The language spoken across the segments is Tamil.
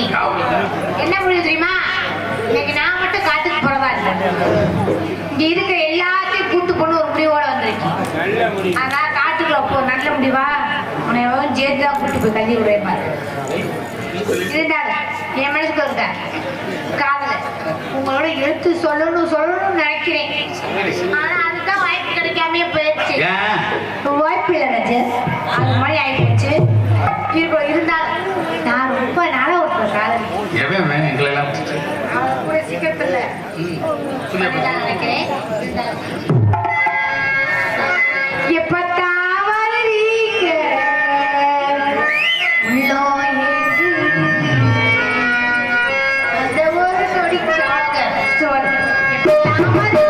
என்ன முடியும் தெரியுமா? இன்னைக்கு நான் மட்டும் காட்டுக்கு போறதா இங்க இருக்கிற எல்லாத்தையும் கூட்டு பொண்ணு ஒரு முடிவோட வந்திருக்கேன். அதான் காட்டுக்குள்ள போ நல்ல முடிவா? உன்னை எவ்வளவு சேர்த்து தான் கூட்டு போய் கல்வி விடுவேன் பாரு. என் மனசுக்கு இருந்தா காதல. உங்களோட எழுத்து சொல்லணும் சொல்லணும்னு நினைக்கிறேன். ஆனா அதுதான் வாய்ப்பு கிடைக்காம போயிடுச்சு. வாய்ப்பு இல்லை ராஜு அது மாதிரி ஆயிடுச்சு இருக்கும் இருந்தாலும் நான் ரொம்ப நாள் எவன் எங்களெல்லாம் சீக்கிரத்தில் நினைக்கிறேன் எப்பத்தா Come on.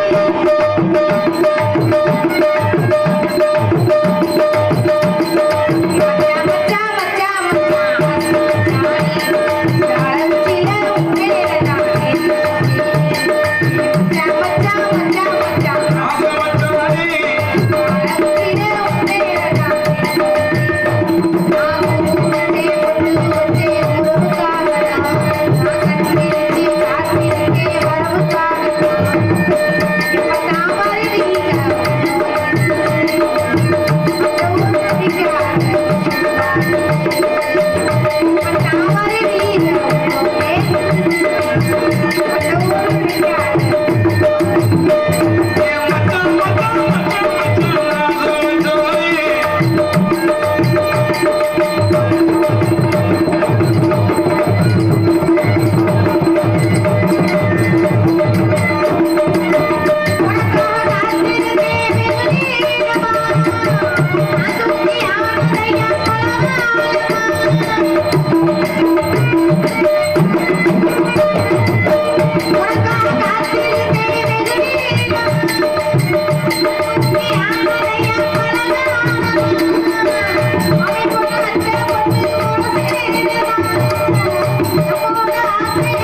Eu vou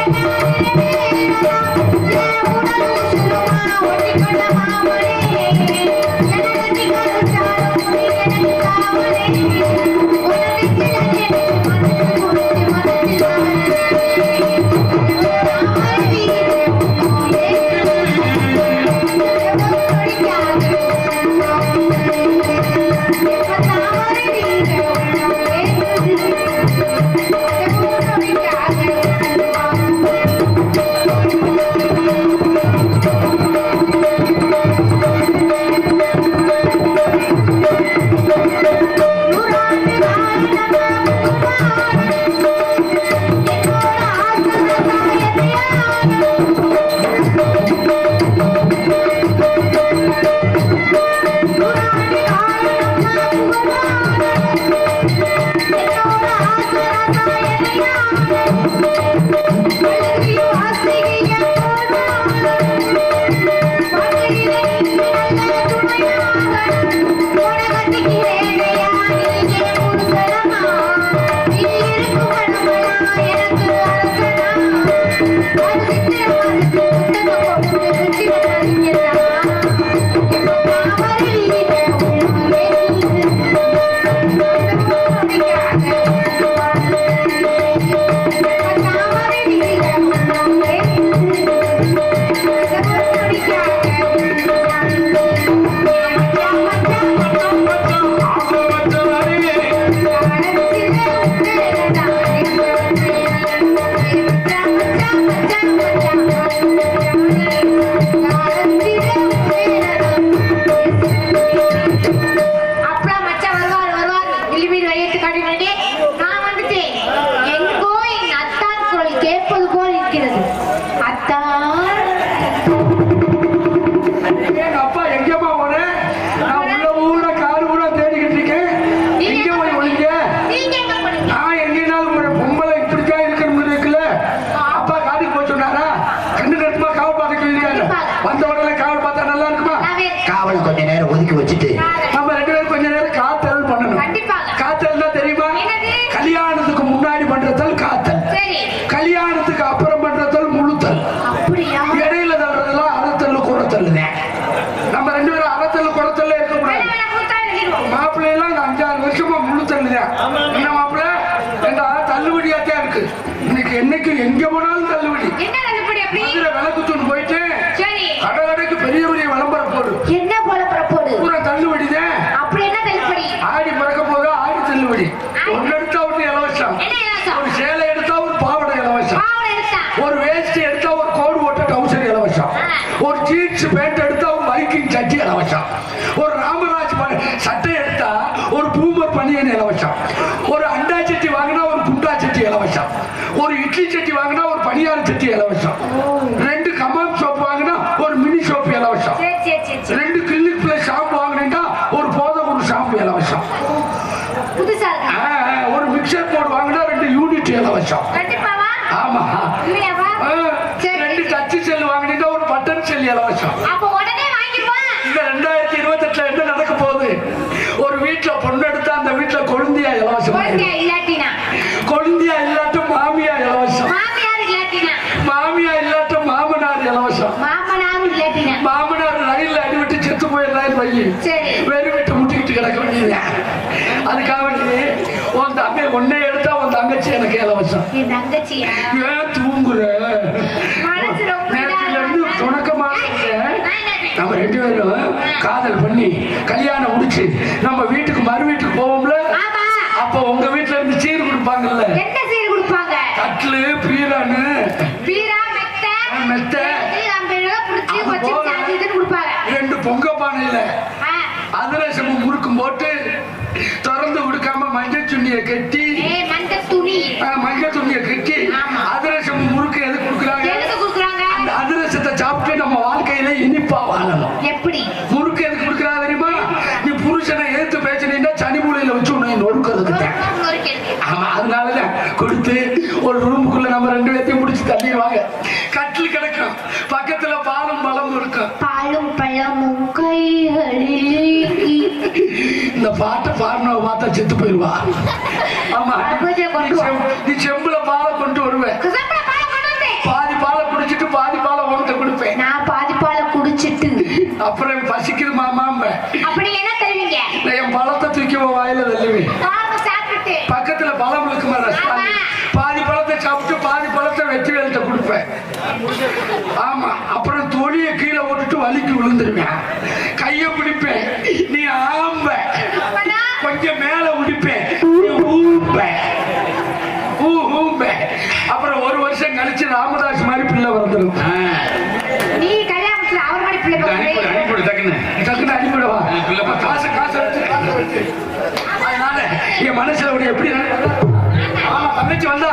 காவல் கொஞ்ச நேரம் ஒதுக்கி வச்சுட்டு ஒரு பனியார் அதுக்காக உன் தம்பி எடுத்தா உன் தங்கச்சி எனக்கு என் தங்கச்சியா? ஏன் தூங்குற? நம்ம ரெண்டு பேரும் காதல் பண்ணி கல்யாணம் முடிச்சு நம்ம வீட்டுக்கு மறு வீட்டுக்கு போவோம்ல? அப்ப உங்க வீட்டுல இருந்து சீர் கொடுப்பாங்கல்ல? என்ன சீர் கொடுப்பாங்க? கட்லு பீரானு. பீரா மெத்த. ரெண்டு பொங்க பானையில. அதிரசமும் முறுக்கும் போட்டு மஞ்சள் துணியை கட்டி மஞ்சள் துணியை கட்டி ஆமா. அதிரசமும் முறுக்கு எது கொடுக்குறாங்க? எதுக்கு கொடுக்குறாங்க? அந்த அதிரசத்தை சாப்பிட்டு நம்ம வாழ்க்கையில இனிப்பா வாழணும். எப்படி? முறுக்கு எதுக்கு கொடுக்குறா தெரியுமா? நீ புருஷனை எதிர்த்து பேசினீங்கன்னா சனி மூலையில வச்சு உன்னை நொறுக்கிறதுக்கு ஆமா அதனாலதான் கொடுத்து ஒரு ரூமுக்குள்ள இந்த பாட்டை பாடினவ பார்த்தா செத்து போயிருவா. ஆமா. நீ செம்புல பாலை கொண்டு வருவேன் பாதி பாலை குடிச்சிட்டு பாதி பாலை உன்கிட்ட கொடுப்பேன். நான் பாதி பாலை குடிச்சிட்டு. அப்புறம் பசிக்குது மாமாம்ப அப்படி என்ன தருவீங்க? நான் என் பழத்தை தூக்கி வாயில தள்ளுவேன். பக்கத்துல பழம் இருக்குமா ரஸ்தாலி ஆமா. பாதி பழத்தை சாப்பிட்டு பாதி பழத்தை வெற்றி கொடுப்பேன் ஆமா அப்புறம் தொழிய கீழே போட்டுட்டு வலிக்கு விழுந்துருவேன் கைய பிடிப்பேன். நீ ஆம்ப. அப்பனா? கொஞ்சம் மேல உடிப்பேன். நீ ஊம்ப. ஊ ஊம்ப. அப்புறம் ஒரு வருஷம் கழிச்சு ராமதாஸ் மாதிரி பிள்ளை வந்துடும். நீ கல்யாணத்துல அவர் மாதிரி பிள்ளை பார்க்கறீங்க. டக்குன்னு அடிப்படவா ஆ, பிள்ளை பார்த்தா. காசு காசு வச்சு காசு வச்சு. அதனால என் மனசுல எப்படி ஆமா தங்கச்சி வந்தா.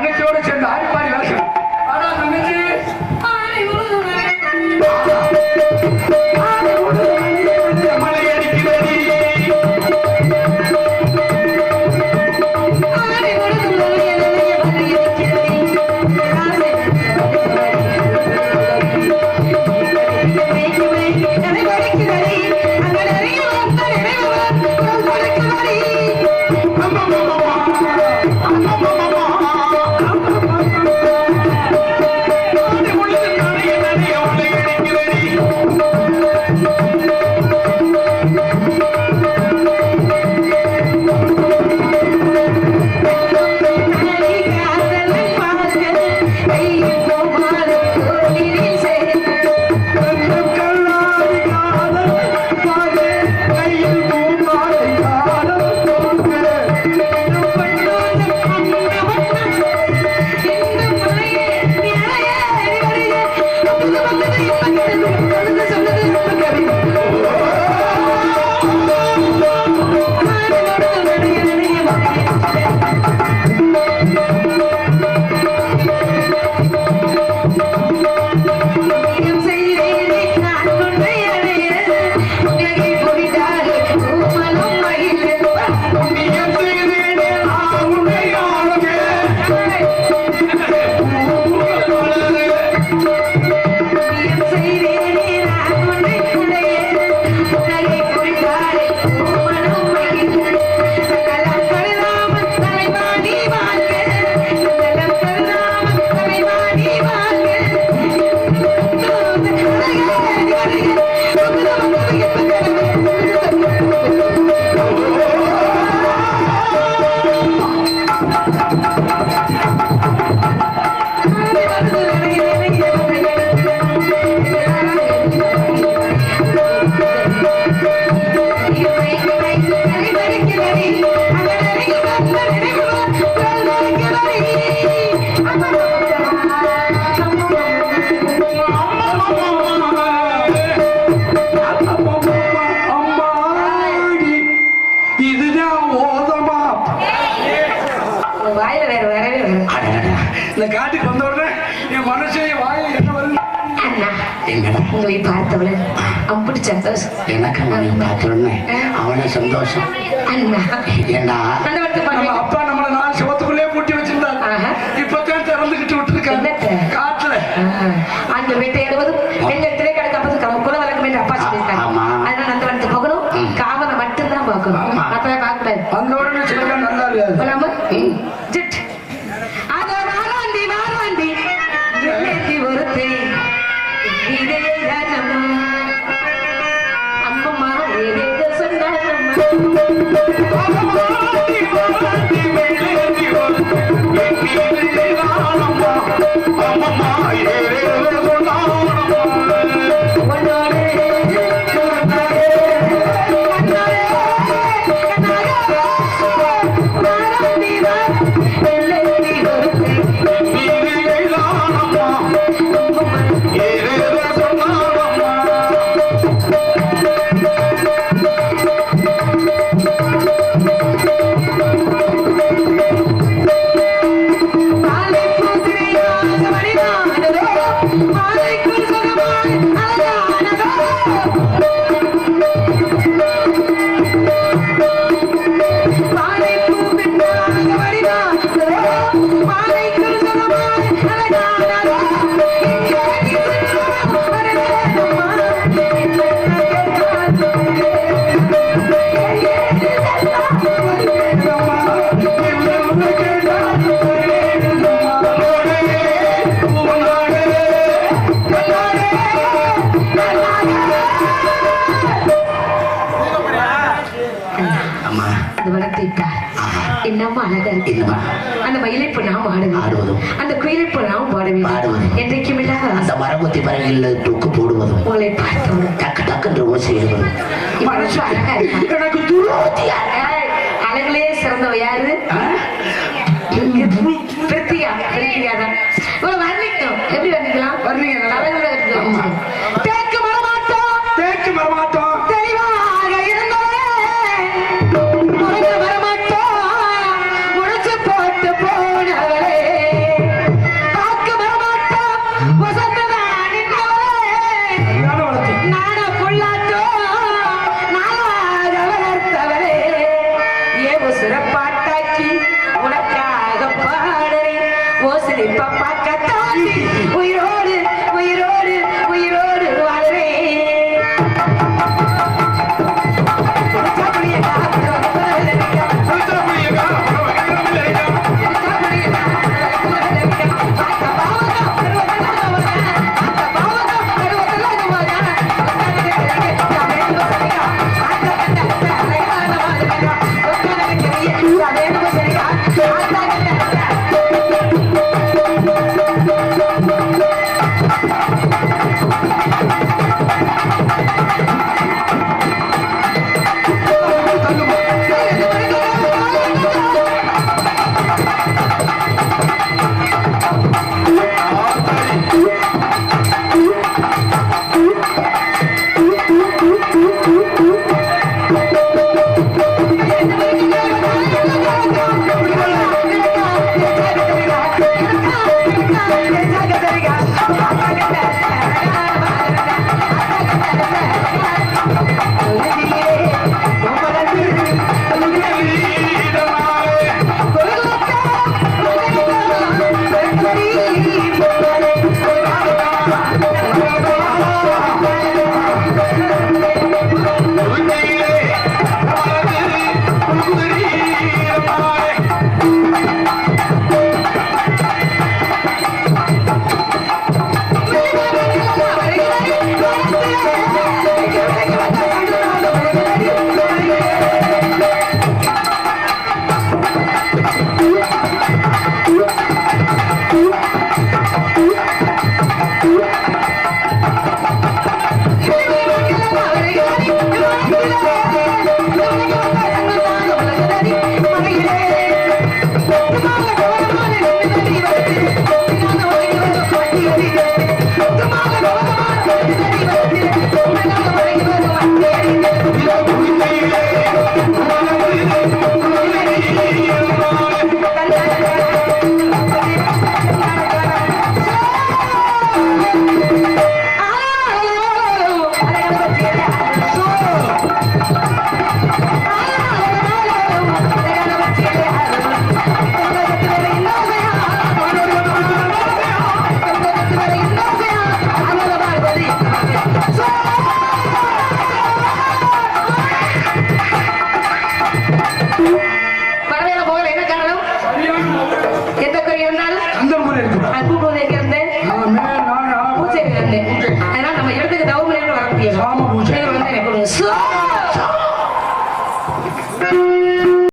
தங்கச்சியோட சேர்ந்து அம்புட்டு சந்தோஷம் எனக்கு அவனை பார்த்தோன்னே அவன சந்தோஷம். அந்த வந்து நம்ம மாயே என்னம்மா அழகா இருக்கு என்னம்மா? அந்த மயிலை இப்போ நாம் ஆடுவதும். அந்த குயிலை இப்போ நாம் பாடுவதும். என்றைக்கும் இல்லாத அந்த தொக்கு போடுவதும். உங்களை பார்த்தவங்க டக்கு டக்குன்ற ஓசை எழுவதும் மனசு அழகா எனக்கு அழகுலயே சிறந்தவ யாரு? பிரித்தியா பிரித்தியா தான் இவ்வளவு வர்ணிக்கணும் எப்படி வர்ணிக்கலாம். அழகுல